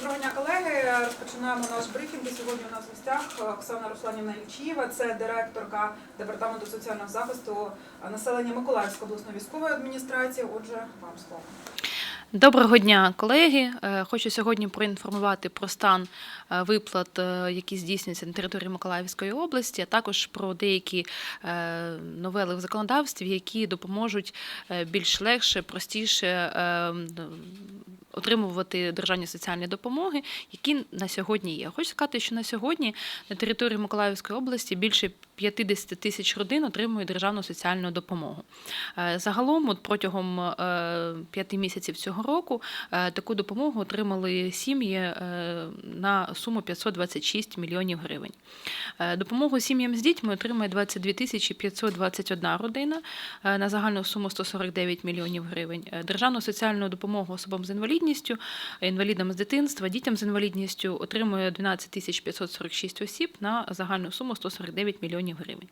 Дня, колеги. Розпочинаємо наш брифінг. Сьогодні у нас в гостях Оксана Русланівна Ільчієва, це директорка департаменту соціального захисту населення Миколаївської обласної військової адміністрації. Отже, вам слово. Доброго дня, колеги. Е, Хочу сьогодні проінформувати про стан е, виплат, е, які здійснюються на території Миколаївської області, а також про деякі новели в законодавстві, які допоможуть більш легше, простіше отримувати державні соціальні допомоги, які на сьогодні є. Хочу сказати, що на сьогодні на території Миколаївської області більше 50 тисяч родин отримують державну соціальну допомогу. Е, Загалом, от протягом е, п'яти місяців цього року, е, таку допомогу отримали сім'ї на суму 526 мільйонів гривень. Допомогу сім'ям з дітьми отримує 22 тисячі 521 родина на загальну суму 149 мільйонів гривень. Державну соціальну допомогу особам з інвалідністю, інвалідам з дитинства, дітям з інвалідністю отримує 12 тисяч 546 осіб на загальну суму 149 мільйонів гривень.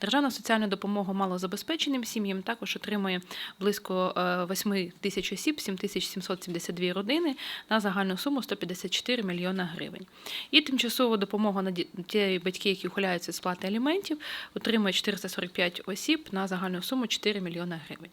Державна соціальна допомога малозабезпеченим сім'ям також отримує близько е, 8 тисяч осіб, 7 772 родини на загальну суму 154 мільйона гривень. І тимчасова допомога на ді- ті батьки, які ухиляються з сплати аліментів, отримує 445 осіб на загальну суму 4 мільйона гривень.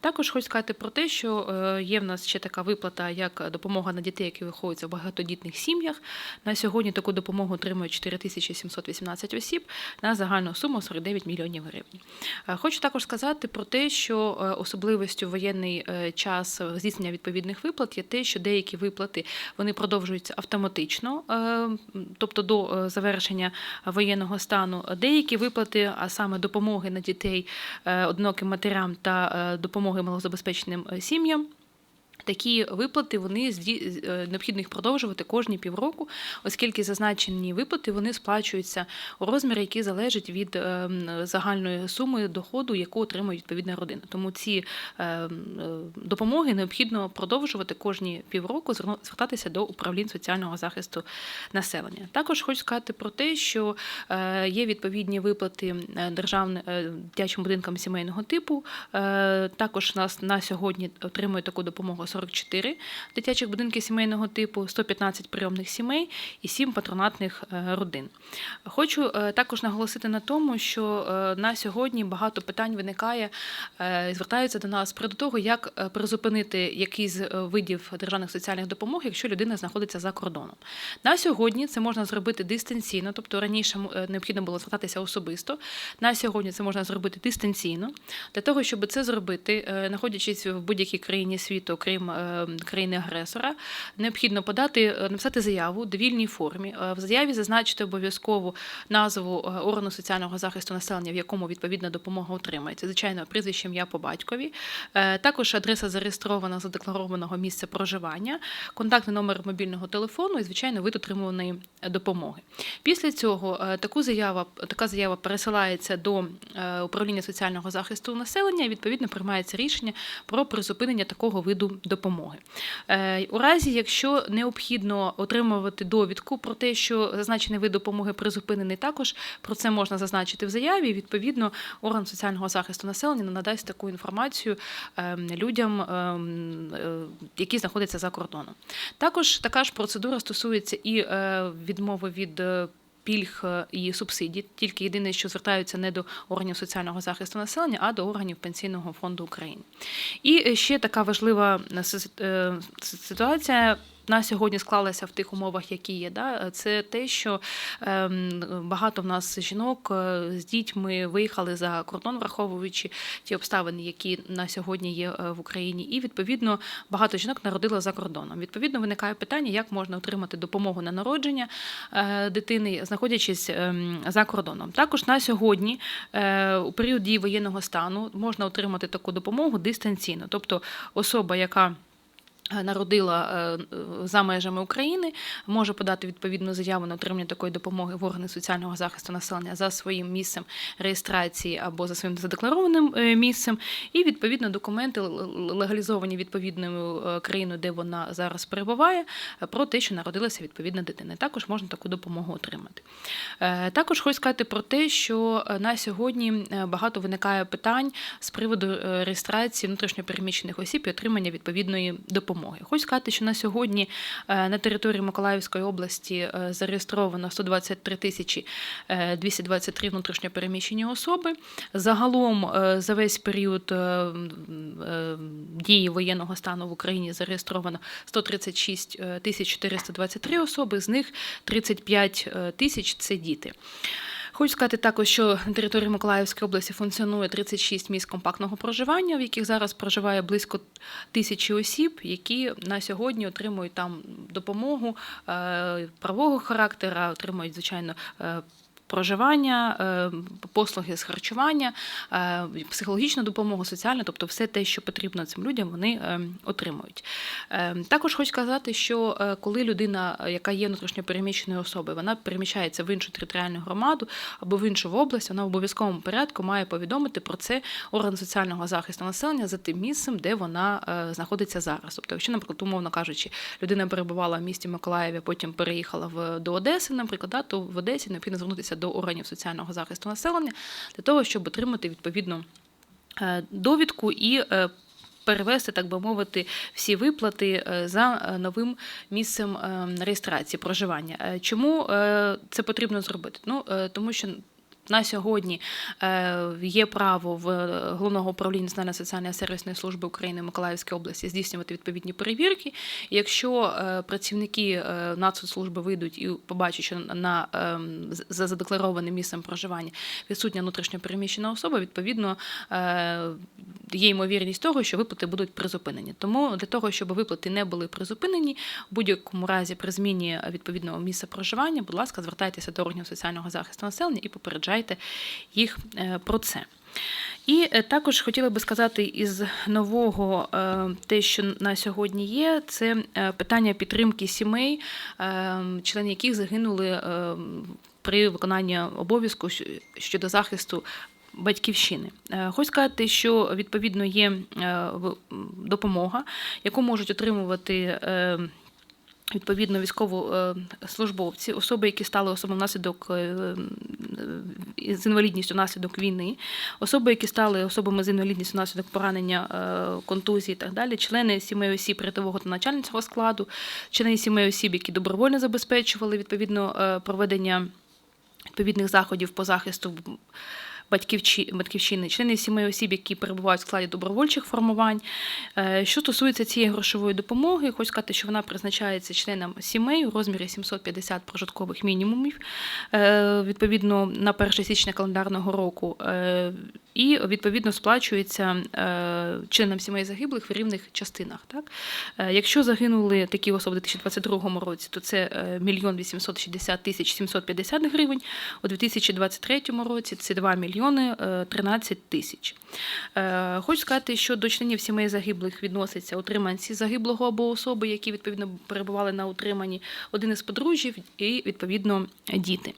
Також хочу сказати про те, що е, є в нас ще така виплата, як допомога на дітей, які виховуються в багатодітних сім'ях. На сьогодні таку допомогу отримує 4718 осіб на загальну суму 49 мільйонів гривень. Е, Хочу також сказати про те, що е, особливістю в воєнний е, час здійснення відповідних виплат є те, що деякі виплати вони продовжуються автоматично, тобто до завершення воєнного стану. Деякі виплати, а саме допомоги на дітей одиноким матерям та допомоги малозабезпеченим сім'ям. Такі виплати вони е, необхідно їх продовжувати кожні півроку, оскільки зазначені виплати вони сплачуються у розмірі, який залежить від е, загальної суми доходу, яку отримує відповідна родина. Тому ці е, м, е, допомоги необхідно продовжувати кожні півроку, звертатися до управлінь соціального захисту населення. Також хочу сказати про те, що е, є відповідні виплати державним дитячим будинкам сімейного типу. Також нас на сьогодні отримує таку допомогу 44 дитячих будинки сімейного типу, 115 прийомних сімей і 7 патронатних е, родин. Хочу е, також наголосити на тому, що е, на сьогодні багато питань виникає, звертаються до нас приводу того, як призупинити якийсь з видів державних соціальних допомог, якщо людина знаходиться за кордоном. На сьогодні це можна зробити дистанційно, тобто раніше необхідно було звертатися особисто. На сьогодні це можна зробити дистанційно. Для того, щоб це зробити, знаходячись в будь-якій країні світу, окрім е, країни-агресора, необхідно подати, е, написати заяву у довільній формі. Е, В заяві зазначити обов'язково назву органу соціального захисту населення, в якому відповідна допомога отримається. Звичайно, прізвище ім'я по батькові. Також адреса зареєстрована задекларованого місця проживання, контактний номер мобільного телефону і, звичайно, вид отримуваної допомоги. Після цього таку заява, така заява пересилається до управління соціального захисту населення. і, Відповідно, приймається рішення про призупинення такого виду допомоги. Е, У разі, якщо необхідно отримувати довідку про те, що зазначений вид допомоги призупинений, також про це можна зазначити в заяві. Відповідно, орган соціального захисту населення надасть таку інформацію ем, людям, ем, е, які знаходяться за кордоном. Також така ж процедура стосується і е, відмови від. Пільг е, і субсидій, тільки єдине, що звертаються не до органів соціального захисту населення, а до органів пенсійного фонду України. І е, ще така важлива е, си- си- ситуація. На сьогодні склалася в тих умовах, які є. Да? Це те, що ем, багато в нас жінок е, з дітьми виїхали за кордон, враховуючи ті обставини, які на сьогодні є е, в Україні. І відповідно багато жінок народило за кордоном. Відповідно, виникає питання, як можна отримати допомогу на народження е, дитини, знаходячись ем, за кордоном. Також на сьогодні, у період дії воєнного стану, можна отримати таку допомогу дистанційно, тобто особа, яка Народила е, за межами України, може подати відповідну заяву на отримання такої допомоги в органи соціального захисту населення за своїм місцем реєстрації або за своїм задекларованим е, місцем, і відповідно документи легалізовані відповідною е, країною, де вона зараз перебуває, е, про те, що народилася відповідна дитина. Також можна таку допомогу отримати. Е, Також хочу сказати про те, що е, на сьогодні е, багато виникає питань з приводу е, реєстрації внутрішньопереміщених осіб і отримання відповідної допомоги. Допомоги. Хочу сказати, що на сьогодні е, на території Миколаївської області е, зареєстровано 123 тисячі е, 223 внутрішньопереміщені особи. Загалом е, за весь період е, е, дії воєнного стану в Україні зареєстровано 136 е, тисяч 423 особи, з них 35 е, тисяч це діти. Хочу сказати також, що на території Миколаївської області функціонує 36 місць компактного проживання, в яких зараз проживає близько тисячі осіб, які на сьогодні отримують там допомогу е, правового характера, отримують звичайно. Проживання, е, послуги з харчування, е, психологічну допомогу, соціальну, тобто все те, що потрібно цим людям, вони е, отримують. Також хочу сказати, що коли людина, яка є внутрішньо переміщеною особою, вона переміщається в іншу територіальну громаду або в іншу область, вона в обов'язковому порядку має повідомити про це орган соціального захисту населення за тим місцем, де вона знаходиться зараз. Тобто, якщо, наприклад, умовно кажучи, людина перебувала в місті Миколаєві, потім переїхала в до Одеси, наприклад, то в Одесі необхідно звернутися до органів соціального захисту населення для того, щоб отримати відповідну е, довідку і е, перевести, так би мовити, всі виплати е, за новим місцем е, реєстрації проживання. Чому це потрібно зробити? Ну тому що. На сьогодні е, є право в е, головного управління Національної соціальної сервісної служби України в Миколаївській області здійснювати відповідні перевірки. Якщо е, працівники Нацслужби вийдуть і побачать, що на ем, за задекларованим місцем проживання відсутня внутрішньо переміщена особа, відповідно є ймовірність того, що виплати будуть призупинені. Тому для того, щоб виплати не були призупинені, в будь-якому разі при зміні відповідного місця проживання, будь ласка, звертайтеся до органів соціального захисту населення і попереджайте їх е, про це. І е, також хотіла би сказати із нового е, те, що на сьогодні є, це питання підтримки сімей, члени яких загинули при виконанні обов'язку щодо захисту. Батьківщини, хочу сказати, що відповідно є допомога, яку можуть отримувати відповідно військовослужбовці, особи, які стали особами внаслідок е, е, з інвалідністю внаслідок війни, особи, які стали особами з інвалідністю внаслідок поранення е, контузії і так далі, члени сімей осіб рядового та начальницького складу, члени сімей осіб, які добровольно забезпечували відповідно е, проведення відповідних заходів по захисту батьківщини, члени сімей осіб, які перебувають в складі добровольчих формувань. Е, Що стосується цієї грошової допомоги, хочу сказати, що вона призначається членам сімей у розмірі 750 прожиткових мінімумів е, відповідно на 1 січня календарного року. Е, І відповідно сплачується е, членам сімей загиблих в рівних частинах. Так? Е, Якщо загинули такі особи у 2022 році, то це е, 1 860 тисяч 750 гривень. У 2023 році це 2 мільйони е, 13 тисяч. Е, Хочу сказати, що до членів сімей загиблих відносяться утриманці загиблого або особи, які відповідно перебували на утриманні, один із подружжів і відповідно діти.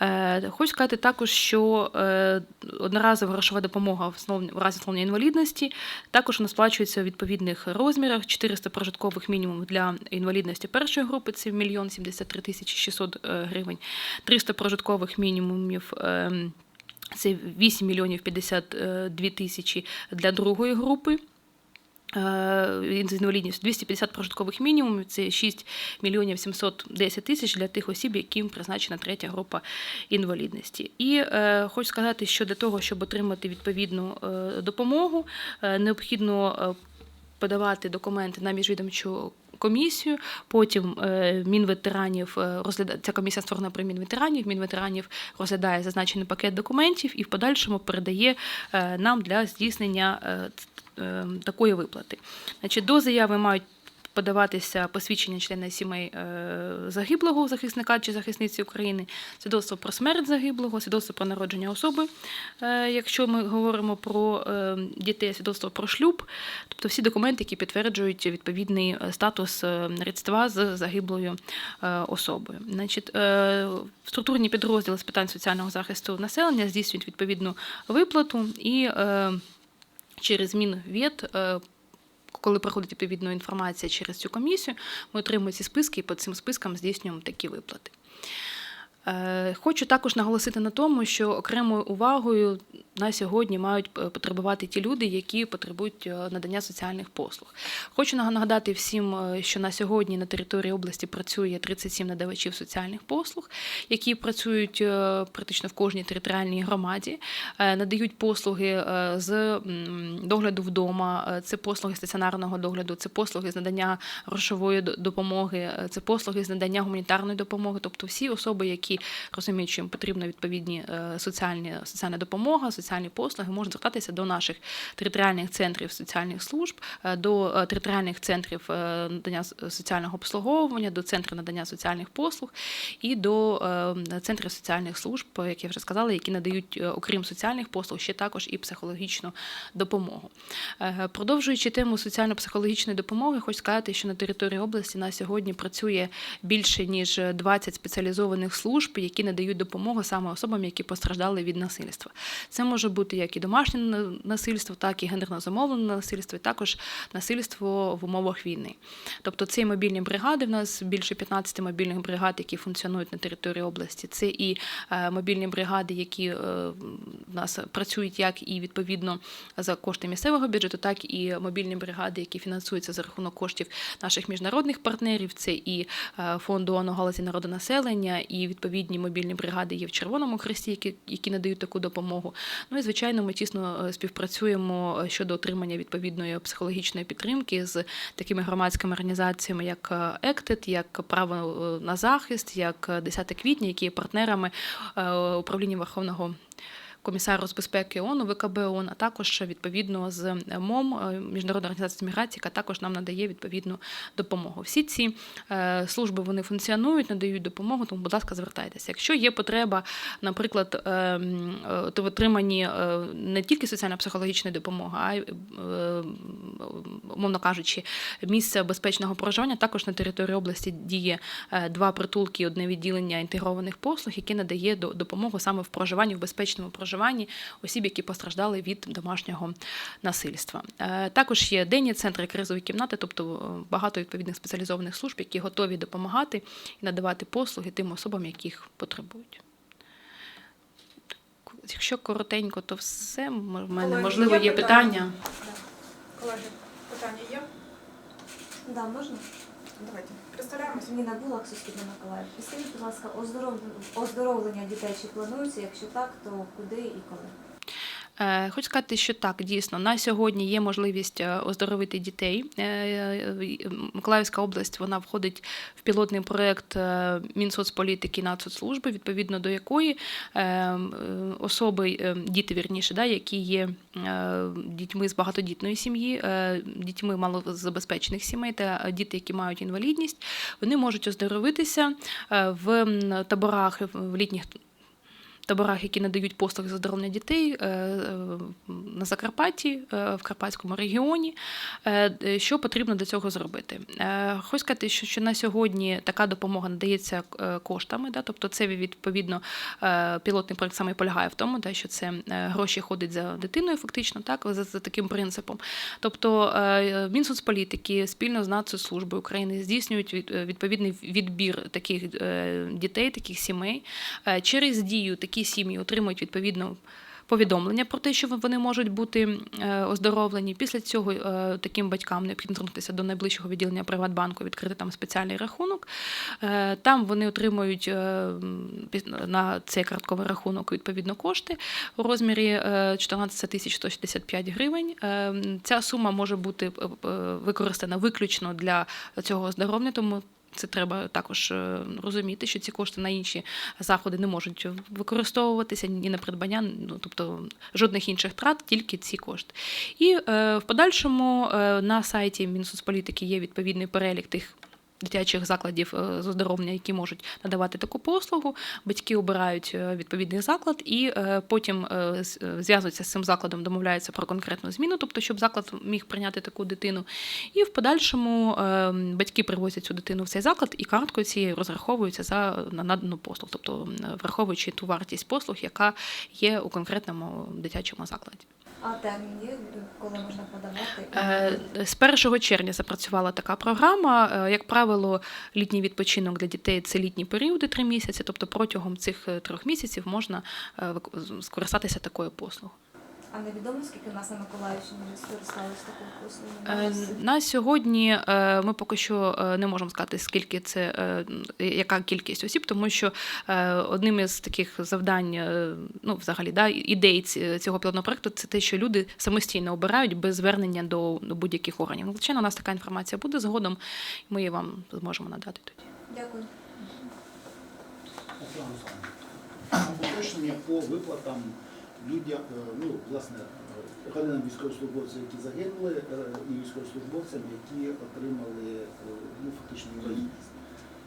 Е, Хочу сказати також, що е, одноразова грошова допомога в разі встановлення інвалідності також вона сплачується у відповідних розмірах. 400 прожиткових мінімумів для інвалідності першої групи це 1 мільйон 73 тисячі 600 е, гривень, 300 прожиткових мінімумів. ем, Це 8 мільйонів 52 тисячі для другої групи. Е, інвалідністю 250 прожиткових мінімумів, це 6 мільйонів 710 тисяч для тих осіб, яким призначена третя група інвалідності. І е, хочу сказати, що для того, щоб отримати відповідну е, допомогу, е, необхідно подавати документи на міжвідомчу комісію. Потім Мінветеранів розглядає ця комісія створена при Мінветеранів. Мінветеранів розглядає зазначений пакет документів і в подальшому передає нам для здійснення такої виплати. Значить, до заяви мають подаватися посвідчення члена сімей е, загиблого захисника чи захисниці України, свідоцтво про смерть загиблого, свідоцтво про народження особи, е, якщо ми говоримо про е, дітей, свідоцтво про шлюб, тобто всі документи, які підтверджують відповідний статус родства з загиблою особою. Значить, структурні підрозділи з питань соціального захисту населення здійснюють відповідну виплату і через Мінвід е, коли проходить відповідна інформація через цю комісію, ми отримуємо ці списки і по цим спискам здійснюємо такі виплати. Е, Хочу також наголосити на тому, що окремою увагою на сьогодні мають е, потребувати ті люди, які потребують е, надання соціальних послуг. Хочу нагадати всім, що на сьогодні на території області працює 37 надавачів соціальних послуг, які працюють практично в кожній територіальній громаді, надають послуги з догляду вдома, це послуги стаціонарного догляду, це послуги з надання грошової допомоги, це послуги з надання гуманітарної допомоги. Тобто всі особи, які розуміють, що їм потрібна відповідні е, соціальні соціальна допомога, соціальні послуги, можуть звертатися до наших територіальних центрів соціальних служб, е, до е, територіальних центрів надання соціального обслуговування, до центрів надання соціальних послуг і до центрів соціальних служб, як я вже сказала, які надають, окрім соціальних послуг, ще також і психологічну допомогу. Продовжуючи тему соціально-психологічної допомоги, хочу сказати, що на території області на сьогодні працює більше ніж 20 спеціалізованих служб, які надають допомогу саме особам, які постраждали від насильства. Це може бути як і домашнє насильство, так і гендерно замовлене насильство, і також насильство в умовах війни. Тобто це і мобільні бригади. В нас більше 15 мобільних бригад, які функціонують на території області. Це і е, мобільні бригади, які е, в нас працюють як і відповідно за кошти місцевого бюджету, так і мобільні бригади, які фінансуються за рахунок коштів наших міжнародних партнерів. Це і е, фонду ООН у галузі народонаселення, і відповідні мобільні бригади є в Червоному Хресті, які, які надають таку допомогу. Ну і звичайно, ми тісно е, співпрацюємо е, щодо отримання відповідної психологічної підтримки з такими громадськими організаціями, як е, ЕКТЕТ, як право на захист, як е, 10 квітня, які є партнерами управління Верховного. Комісару з безпеки ООН, ВКБ ООН, а також відповідно з МОМ, е, Міжнародна організація міграції, яка також нам надає відповідну допомогу. Всі ці е, служби вони функціонують, надають допомогу, тому, будь ласка, звертайтеся. Якщо є потреба, наприклад, е, в отриманні не тільки соціально-психологічної допомоги, а й, умовно кажучи, місце безпечного проживання, також на території області діє два притулки, одне відділення інтегрованих послуг, яке надає до- допомогу саме в проживанні, в безпечному проживанні осіб, які постраждали від домашнього насильства. Е, Також є денні центри, кризові кімнати, тобто е, багато відповідних спеціалізованих служб, які готові допомагати і надавати послуги тим особам, які їх потребують. Якщо коротенько, то все. В мене Колеги, можливо є є питання? питання. Колеги, питання є? Да, можна? Давайте представляємося. Ніна Булак, Суспільне Миколаїв. Скажіть, будь ласка, оздоров... оздоровлення дітей чи планується? Якщо так, то куди і коли? Е, Хочу сказати, що так, дійсно, на сьогодні є можливість е, оздоровити дітей. Е, Миколаївська область вона входить в пілотний проєкт Мінсоцполітики Нацсоцслужби, відповідно до якої особи, діти вірніше, да, які є дітьми з багатодітної сім'ї, дітьми малозабезпечених сімей та діти, які мають інвалідність, вони можуть оздоровитися в таборах в літніх таборах, які надають послуги з оздоровлення дітей е, е, на Закарпатті, е, в Карпатському регіоні. Що потрібно для цього зробити? Хочу сказати, що, на сьогодні така допомога надається коштами, да, тобто це відповідно пілотний проект саме полягає в тому, да, що це гроші ходять за дитиною, фактично, так, за, за таким принципом. Тобто Мінсоцполітики спільно з Нацслужбою України здійснюють відповідний відбір таких дітей, таких сімей. Через дію такі сім'ї отримують відповідно. Повідомлення про те, що вони можуть бути е, оздоровлені. Після цього е, таким батькам необхідно звернутися до найближчого відділення Приватбанку, відкрити там спеціальний рахунок. Е, Там вони отримують на цей картковий рахунок відповідно кошти у розмірі е, 14 тисяч 165 гривень. Ця сума може бути використана виключно для цього оздоровлення, тому це треба також е, розуміти, що ці кошти на інші заходи не можуть використовуватися ні на придбання, ну тобто жодних інших трат, тільки ці кошти. І е, в подальшому е, на сайті Мінсоцполітики є відповідний перелік тих. Дитячих закладів е, з оздоровлення, які можуть надавати таку послугу, батьки обирають е, відповідний заклад і е, потім е, е, зв'язуються з цим закладом, домовляються про конкретну зміну, тобто щоб заклад міг прийняти таку дитину. І в подальшому е, батьки привозять цю дитину в цей заклад і карткою цією розраховуються за на- надану послуг, тобто враховуючи ту вартість послуг, яка є у конкретному дитячому закладі. А термін є, коли можна подавати? Е, З 1 червня запрацювала така програма. Е, Як правило, літній відпочинок для дітей це літні періоди, три місяці. Тобто протягом цих е, трьох місяців можна скористатися такою послугою. А невідомо, скільки у нас на Миколаївщині скористалися такою Е, послугою? На сьогодні е, ми поки що е, не можемо сказати, скільки це е, яка кількість осіб, тому що е, одним із таких завдань, е, ну взагалі, да, ідей цього пілотного проекту це те, що люди самостійно обирають без звернення до, до будь-яких органів. Ну, Звичайно, у нас така інформація буде згодом, і ми її вам зможемо надати тоді. Дякую. Уточнення по виплатам людям, е, ну, власне, е, родинам військовослужбовців, які загинули, е, і військовослужбовцям, які отримали е, ну, фактично інвалідність.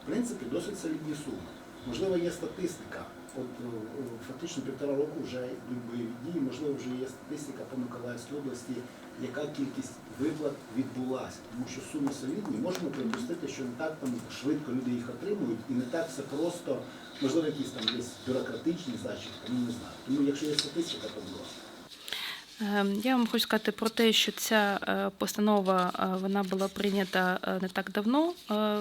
В принципі, досить солідні суми. Можливо, є статистика. От е, е, фактично півтора року вже йдуть бойові дії, можливо, вже є статистика по Миколаївській області, яка кількість виплат відбулася. Тому що суми солідні, можемо припустити, що не так там швидко люди їх отримують, і не так це просто, можливо, якісь там є бюрократичні зачіпки, ну не знаю. Тому якщо є статистика, то будь. Е, Я вам хочу сказати про те, що ця е, постанова е, вона була прийнята е, не так давно.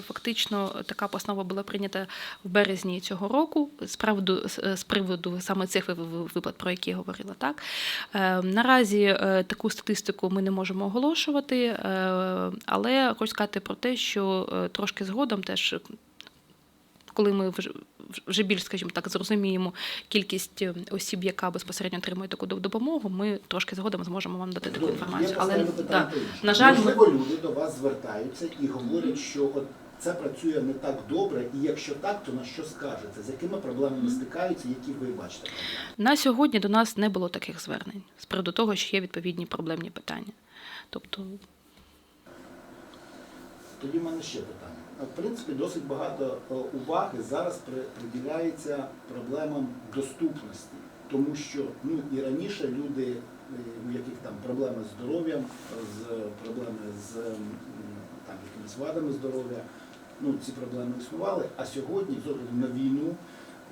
Фактично, така постанова була прийнята в березні цього року з приводу, з- приводу саме цих ви- ви- виплат, про які я говорила. Так Е, наразі таку статистику ми не можемо оголошувати, але хочу сказати про те, що трошки згодом теж. Коли ми вже, вже більш, скажімо так, зрозуміємо кількість е, осіб, яка безпосередньо отримує таку допомогу, ми трошки згодом зможемо вам дати таку інформацію. Але да, на жаль, ми- можливо, люди до вас звертаються і говорять, що от це працює не так добре, і якщо так, то на що скажете? З якими проблемами стикаються, які ви бачите на сьогодні до нас не було таких звернень з приводу того, що є відповідні проблемні питання. Тобто, Тоді в мене ще питання. В принципі, досить багато е, уваги зараз приділяється проблемам доступності, тому що ну і раніше люди, е, у яких там проблеми з здоров'ям, з проблеми з там якимись вадами здоров'я, ну ці проблеми існували. А сьогодні, з огляду на війну,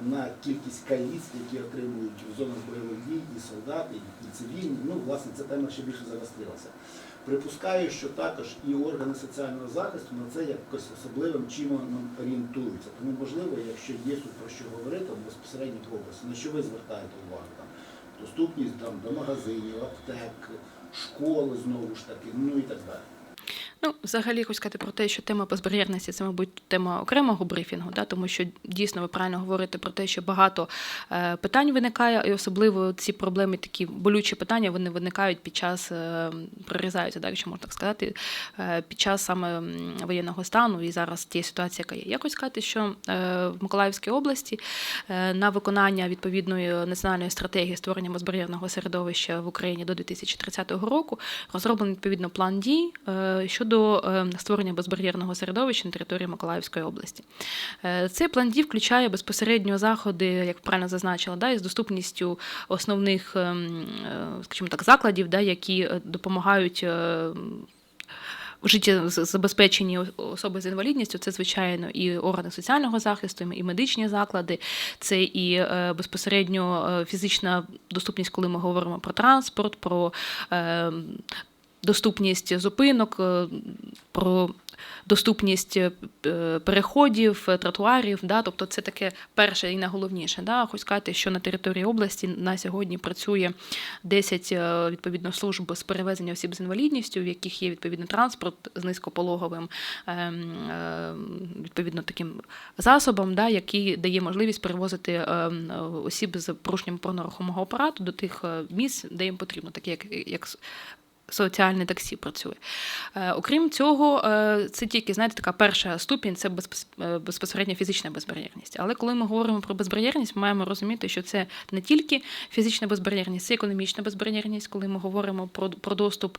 на кількість каліцтв, які отримують в зонах бойових дій, і солдати, і цивільні, ну власне ця тема ще більше загострилася. Припускаю, що також і органи соціального захисту на це якось особливим чином орієнтуються. Тому, можливо, якщо є тут про що говорити то безпосередньо в області, на що ви звертаєте увагу? Там, доступність там, до магазинів, аптек, школи знову ж таки, ну і так далі. Ну, взагалі хочу сказати про те, що тема безбар'єрності це, мабуть, тема окремого брифінгу, да, тому що дійсно ви правильно говорите про те, що багато е, питань виникає, і особливо ці проблеми, такі болючі питання, вони виникають під час е, прорізаються, да, якщо можна так сказати, е, під час саме воєнного стану і зараз тієї ситуації, яка є. Я хочу сказати, що е, в Миколаївській області е, на виконання відповідної національної стратегії створення безбар'єрного середовища в Україні до 2030 року розроблений відповідно план дій е, щодо е, створення безбар'єрного середовища на території Миколаївської області. Е, Цей план дій включає безпосередньо заходи, як правильно зазначила, да, із доступністю основних, ем, е, скажімо так, закладів, да, які допомагають. е, у життєзабезпеченні особи з інвалідністю це звичайно і органи соціального захисту, і медичні заклади, це і безпосередньо фізична доступність, коли ми говоримо про транспорт, про е, доступність зупинок, е, про доступність е, переходів, е, тротуарів. Да? Тобто це таке перше і найголовніше. Да? Хочу сказати, що на території області на сьогодні працює 10 е, відповідно служб з перевезення осіб з інвалідністю, в яких є відповідний транспорт з низькопологовим ем, е, відповідно таким засобом, да, який дає можливість перевозити ем, осіб з порушенням опорно-рухомого апарату до тих місць, де їм потрібно, такі як, як соціальне таксі працює. Е, окрім цього, е, це тільки знаєте, така перша ступінь це е, безпосередньо фізична безбар'єрність. Але коли ми говоримо про безбар'єрність, ми маємо розуміти, що це не тільки фізична безбар'єрність, це економічна безбар'єрність, коли ми говоримо про, про доступ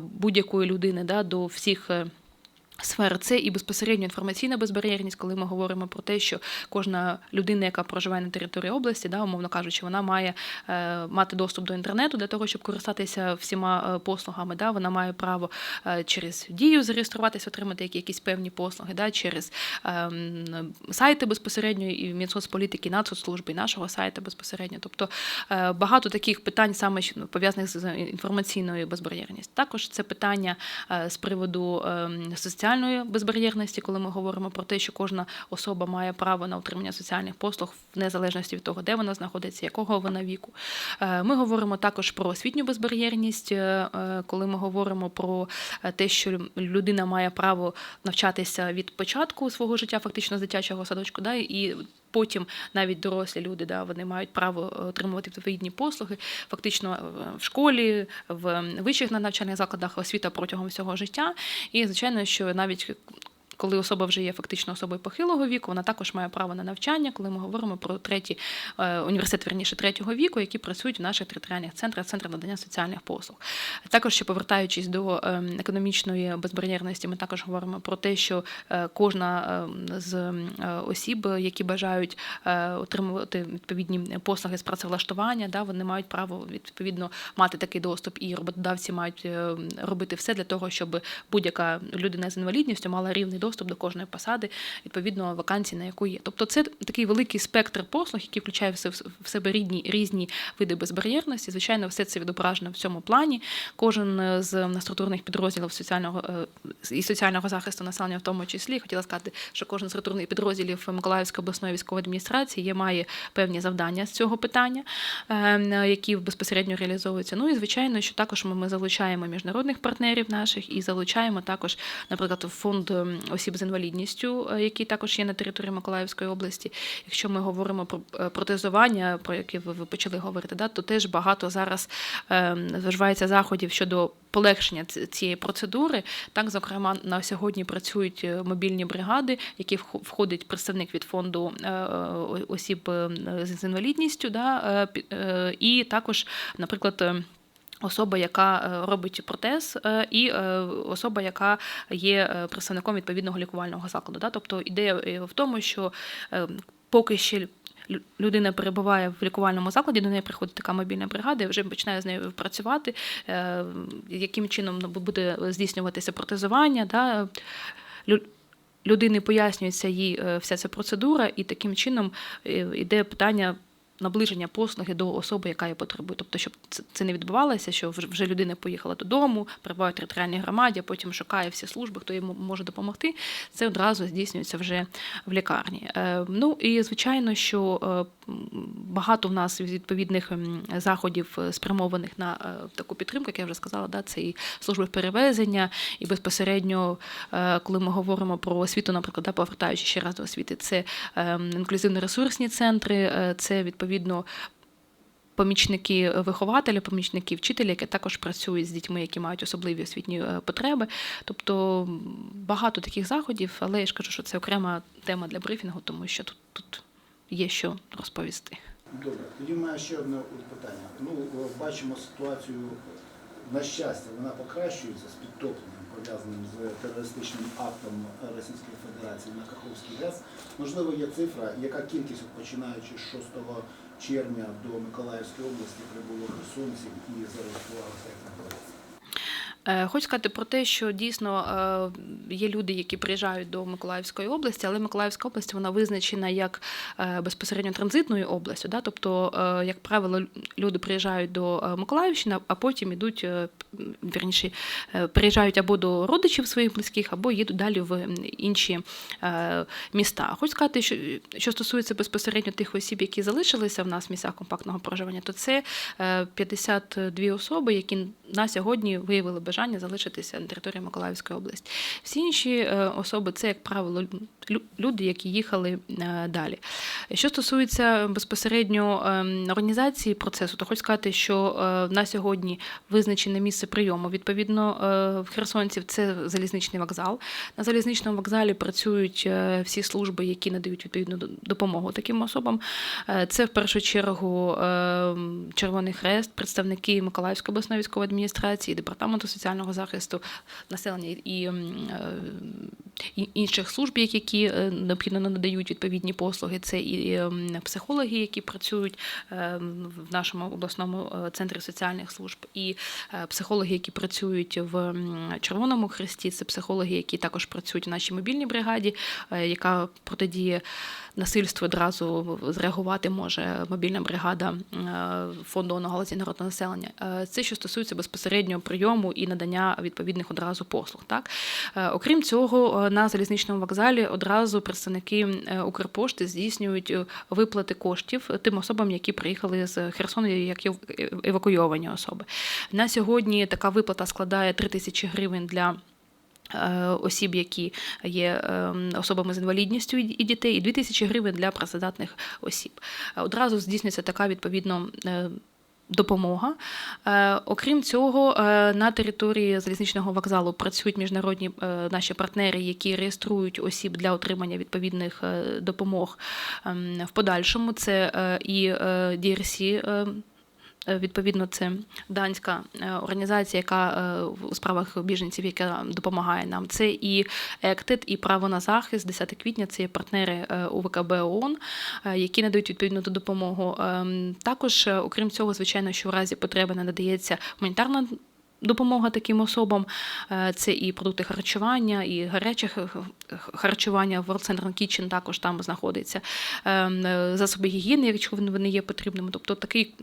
будь-якої людини да, до всіх. Е, Сфер це і безпосередньо інформаційна безбар'єрність, коли ми говоримо про те, що кожна людина, яка проживає на території області, да, умовно кажучи, вона має е, мати доступ до інтернету для того, щоб користатися всіма е, послугами. Да, вона має право е, через дію зареєструватися, отримати які- якісь певні послуги, да, через е, сайти безпосередньо і Мінсоцполітики, і Нацсоцслужби, і нашого сайту безпосередньо. Тобто е, багато таких питань саме ну, пов'язаних з інформаційною безбар'єрністю. Також це питання е, з приводу ем, соціальної безбар'єрності, коли ми говоримо про те, що кожна особа має право на отримання соціальних послуг в незалежності від того, де вона знаходиться, якого вона віку. Е, Ми говоримо також про освітню безбар'єрність, е, е, коли ми говоримо про те, що людина має право навчатися від початку свого життя, фактично з дитячого садочку, да, і Потім навіть дорослі люди, да, вони мають право е, отримувати відповідні послуги, фактично е, в школі, в вищих навчальних закладах освіта протягом всього життя. І звичайно, що навіть коли особа вже є фактично особою похилого віку, вона також має право на навчання, коли ми говоримо про треті е, університет, верніше третього віку, які працюють в наших територіальних центрах, центрах надання соціальних послуг. Також ще повертаючись до е, економічної безбар'єрності, ми також говоримо про те, що е, кожна е, з е, осіб, які бажають отримувати відповідні послуги з працевлаштування, да, вони мають право відповідно мати такий доступ, і роботодавці мають е, робити все для того, щоб будь-яка людина з інвалідністю мала рівний доступ до кожної посади, відповідно вакансії, на яку є. Тобто, це такий великий спектр послуг, який включає в себе різні, різні види безбар'єрності. Звичайно, все це відображено в цьому плані. Кожен е, з структурних підрозділів соціального е, і соціального захисту населення, в тому числі, хотіла сказати, що кожен з структурних підрозділів Миколаївської обласної військової адміністрації є має певні завдання з цього питання, е, які безпосередньо реалізовуються. Ну і звичайно, що також ми, залучаємо міжнародних партнерів наших і залучаємо також, наприклад, фонд осіб з інвалідністю, е, який також є на території Миколаївської області. Якщо ми говоримо про е, протезування, про яке ви, почали говорити, да, то теж багато зараз ем, вживається заходів щодо полегшення цієї процедури. Так, зокрема, на сьогодні працюють е, мобільні бригади, які вх- входить представник від фонду осіб е, з інвалідністю, да, і також, наприклад. Особа, яка е, робить протез, е, і е, особа, яка є представником відповідного лікувального закладу. Тобто ідея в тому, що поки ще людина перебуває в лікувальному закладі, до неї приходить така мобільна бригада і вже починає з нею працювати, яким чином буде здійснюватися протезування. Да? Лю- Людині пояснюється їй вся ця процедура, і таким чином е, йде питання наближення послуги до особи, яка її потребує. Тобто, щоб це- не відбувалося, що вже- людина поїхала додому, перебуває в територіальній громаді, а потім шукає всі служби, хто йому може допомогти. Це одразу здійснюється вже в лікарні. Е, Ну і звичайно, що е, багато в нас відповідних заходів е, спрямованих на таку підтримку, як я вже сказала, да, це і служби перевезення, і безпосередньо, коли ми говоримо про освіту, наприклад, да, повертаючи ще раз до освіти, це е, інклюзивно-ресурсні центри, це відповідно. Помічники вихователя, помічники вчителя, які також працюють з дітьми, які мають особливі освітні е, потреби. Тобто багато таких заходів, але я ж кажу, що це окрема тема для брифінгу, тому що тут, тут є що розповісти. Добре, тоді маю ще одне питання. Ну, е, бачимо ситуацію, на щастя, вона покращується з підтопленням, пов'язаним з терористичним актом Російської Федерації на Каховський ГЕС. Можливо, є цифра, яка кількість, починаючи з 6 червня до Миколаївської області прибуло херсонців і зареєструвалося як знаходиться. Е, Хочу сказати про те, що дійсно е, є люди, які приїжджають до Миколаївської області, але Миколаївська область вона визначена як е, безпосередньо транзитною областю. Да? Тобто, як правило, люди приїжджають до Миколаївщини, а потім ідуть, м, вірніше, е, приїжджають або до родичів своїх близьких, або їдуть далі в інші е, міста. Хочу сказати, що, що стосується безпосередньо тих осіб, які залишилися в нас в місцях компактного проживання, то це е, 52 особи, які на сьогодні виявили бажання залишитися на території Миколаївської області. Всі інші е, особи це, як правило, люди, які їхали е, далі. Що стосується безпосередньо ем, організації процесу, то хочу сказати, що е, на сьогодні визначене місце місце прийому. Відповідно, е, в Херсонців це залізничний вокзал. На залізничному вокзалі працюють е, всі служби, які надають відповідну допомогу таким особам. Е, Це в першу чергу Червоний Хрест, представники Миколаївської обласної військової адміністрації, департаменту соціального захисту населення і, інших служб, які необхідно надають відповідні послуги. Це і психологи, які працюють в нашому обласному центрі соціальних служб, і е, психологи, які працюють в Червоному Хресті, це психологи, які також працюють в нашій мобільній бригаді, е, яка протидіє насильству одразу зреагувати може мобільна бригада е, фонду галузі народного населення. Е, Це що стосується безпосередньо прийому і надання відповідних одразу послуг. Так окрім цього, на залізничному вокзалі одразу представники Укрпошти здійснюють виплати коштів тим особам, які приїхали з Херсону, як ев- евакуйовані особи. На сьогодні така виплата складає 3 тисячі гривень для. е, Осіб, які є ем, особами з інвалідністю і дітей, і 2 тисячі гривень для працездатних осіб. Е, Одразу здійснюється така відповідно е, допомога. Е, Окрім цього, е, на території залізничного вокзалу працюють міжнародні е, наші партнери, які реєструють осіб для отримання відповідних е, допомог ем, в подальшому. Це е, і е, DRC, е, Е, Відповідно, це данська е, організація, яка е, у справах біженців, яка допомагає нам. Це і ЕКТЕД, і право на захист. 10 квітня це є партнери е, УВКБ ООН, е, які надають відповідну допомогу. Ем, Також, е, окрім цього, звичайно, що в разі потреби надається гуманітарна. Допомога таким особам Е, це і продукти харчування, і гаряче харчування. World Center Kitchen також там знаходиться. Ем, е, Засоби гігієни, якщо вони є потрібними. Тобто такий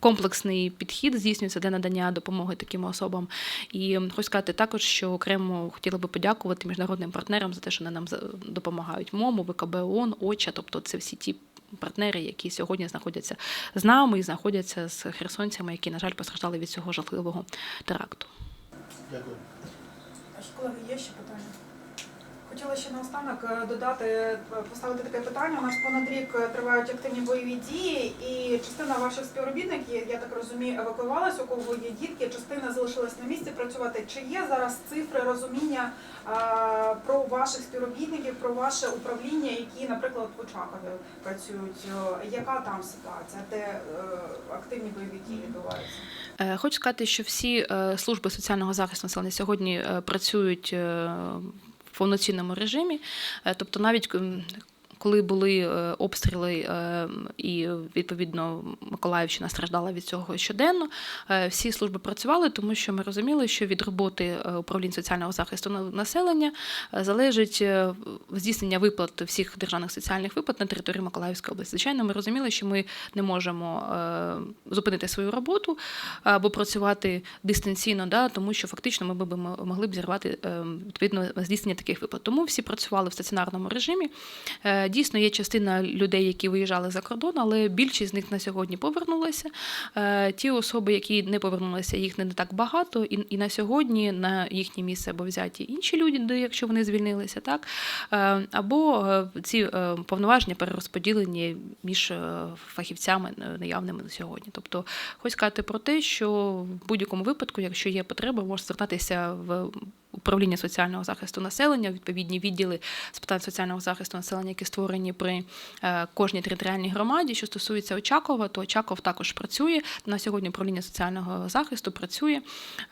комплексний підхід здійснюється для надання допомоги таким особам. І хочу сказати також, що окремо хотіла би подякувати міжнародним партнерам за те, що вони нам допомагають МОМу, ВКБ ООН, ОЧА, тобто це всі ті. Партнери, які сьогодні знаходяться з нами і знаходяться з херсонцями, які, на жаль, постраждали від цього жахливого теракту. Дякую. Аж колеги, є ще питання? Хотіла ще наостанок е, додати, е, поставити таке питання. У нас понад рік е, тривають активні бойові дії, і частина ваших співробітників, я так розумію, евакуювалась, у кого є дітки, частина залишилась на місці працювати. Чи є зараз цифри розуміння про ваших співробітників, про ваше управління, які, наприклад, в Очакові працюють? Яка там ситуація, де активні бойові дії відбуваються? Хочу сказати, що всі служби соціального захисту населення сьогодні працюють повноцінному режимі. Е, Тобто, навіть коли були е, обстріли е, і відповідно Миколаївщина страждала від цього щоденно, е, всі служби працювали, тому що ми розуміли, що від роботи управлінь соціального захисту населення залежить здійснення виплат всіх державних соціальних виплат на території Миколаївської області. Звичайно, ми розуміли, що ми не можемо зупинити свою роботу або працювати дистанційно, да, тому що фактично ми б могли б зірвати відповідно здійснення таких виплат. Тому всі працювали в стаціонарному режимі. Дійсно, є частина людей, які виїжджали за кордон, але більшість з них на сьогодні повернулися. Е, Ті особи, які не повернулися, їх не так багато, і, на сьогодні на їхнє місце або взяті інші люди, якщо вони звільнилися, так Е, або е, ці повноваження перерозподілені між фахівцями наявними на сьогодні. Тобто, хочу сказати про те, що в будь-якому випадку, якщо є потреба, можна звертатися в управління соціального захисту населення, відповідні відділи з питань соціального захисту населення, які створені при е, кожній територіальній громаді. Що стосується Очакова, то Очаков також працює. На сьогодні управління соціального захисту працює.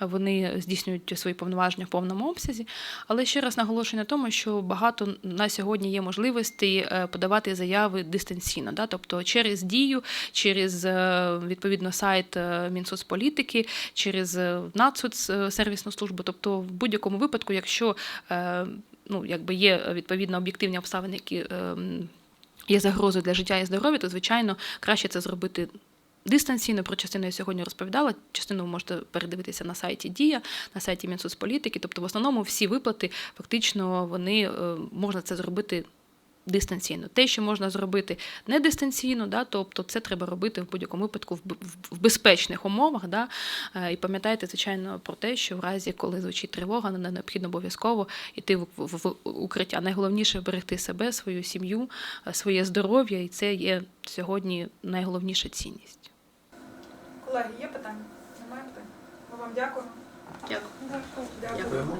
Вони здійснюють свої повноваження в повному обсязі. Але ще раз наголошую на тому, що багато на сьогодні є можливостей е, подавати заяви дистанційно, да? тобто через дію, через е, відповідно сайт Мінсоцполітики, через е, Нацсоц е, сервісну службу. Тобто, в будь-якому випадку, якщо е, ну, якби є відповідно об'єктивні обставини, які е, є загрозою для життя і здоров'я, то звичайно краще це зробити. Дистанційно про частину я сьогодні розповідала. Частину ви можете передивитися на сайті Дія, на сайті Мінсоцполітики. Тобто, в основному всі виплати фактично вони е, можна це зробити дистанційно. Те, що можна зробити не дистанційно, да, тобто це треба робити в будь-якому випадку в, б- в- в безпечних умовах. Да, Е, і пам'ятайте, звичайно, про те, що в разі, коли звучить тривога, не необхідно обов'язково йти в, в, в укриття. Найголовніше берегти себе, свою сім'ю, е, своє здоров'я, і це є сьогодні найголовніша цінність. Колеги, є питання? Немає питань? Ми Вам дякую. Дякую. Дякую. Дякуємо.